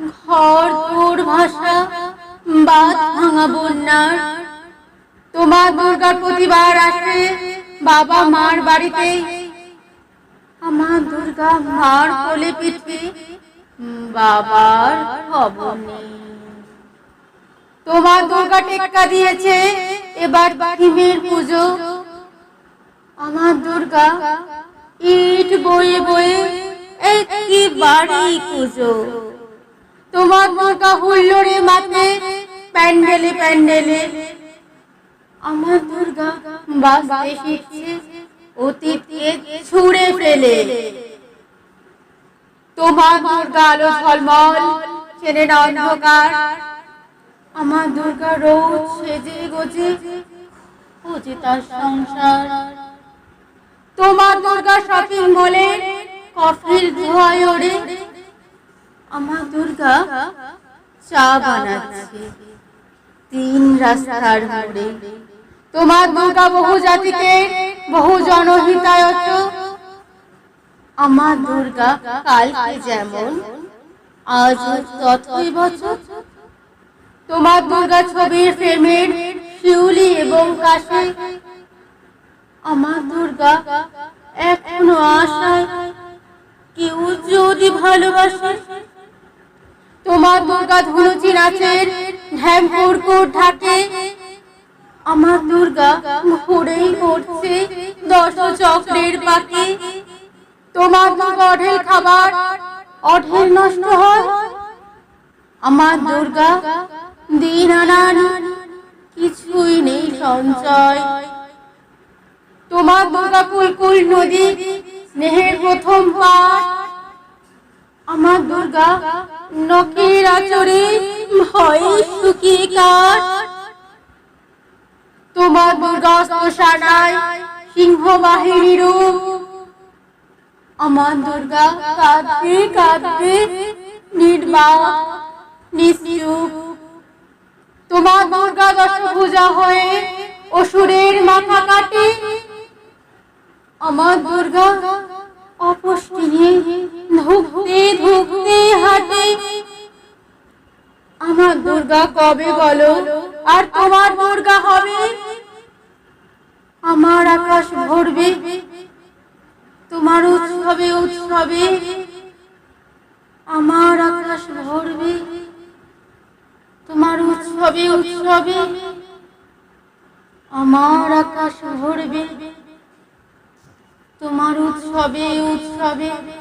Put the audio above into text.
ঘর ভাষা বাদ ভাঙা বন্যার। তোমার দুর্গা প্রতিবার আসে বাবা মার বাড়িতে। আমার দুর্গা মার কোলে পিঠে বাবার খবর তোমার দুর্গা টেক্কা দিয়েছে এবার ভীমের পুজো। আমার দুর্গা ইট বয়ে বয়ে একই বাড়ি পুজো তোমার দুর্গা হুল্লোড়ে মাথে প্যান্ডেলে প্যান্ডেলে। আমার দুর্গা বাঁচতে শিখছে অতীতকে ছুঁড়ে ফেলে। তোমার দুর্গা আলো ঝলমল না অন্ধকার। আমার দুর্গা রোজ সেজে গোজে, খুঁজে তার সংসার। তোমার দুর্গা শপিং মলে কফির ধোঁয়ায় ওড়ে আমার দুর্গা চা বানাচ্ছে। তিন রাস্তার মোড়ে। তোমার দুর্গা বহু জাতিকে বহু জনহিতায়ত আমার দুর্গা কালকে যেমন, আজ ততই বছর তোমার দুর্গা ছবির ফ্রেমের শিউলি এবং কাশে। আমার দুর্গা এখনও আশায় কেউ যদি ভালোবাসে তোমার দুর্গা ধুনুচি নাচের ঢ্যাম কুরকুর ঢাকে। আমার দুর্গা ঘুরেই পড়ছে দশ চক্রের পাখি তোমার দুর্গা অঢেল খাবার, অঢেল নষ্ট হয়। আমার দুর্গা দিন আনার কিছুই নেই সঞ্চয়। তোমার দুর্গা কুলকুল নদী স্নেহের প্রথম পাঠ। আমার দুর্গা নখের আচরে ভয়ে শুকিয়ে কাঠ। তোমার দুর্গা সিংহ বাহিনী রূপ। আমার দুর্গা কাঁদবে কাঁদবে নির্বাক, নিশ্চুপ। তোমার দুর্গা দশভূজা হয়ে অসুরের মাথা কাটে। আমার দুর্গা দুর্গা কবে বলো? আর তোমার দুর্গা হবে? আমার আকাশ ভরবে। তোমার উৎসবে উৎসবে। আমার আকাশ ভরবে। তোমার উৎসবে উৎসবে। আমার আকাশ ভরবে। তোমার উৎসবে উৎসবে।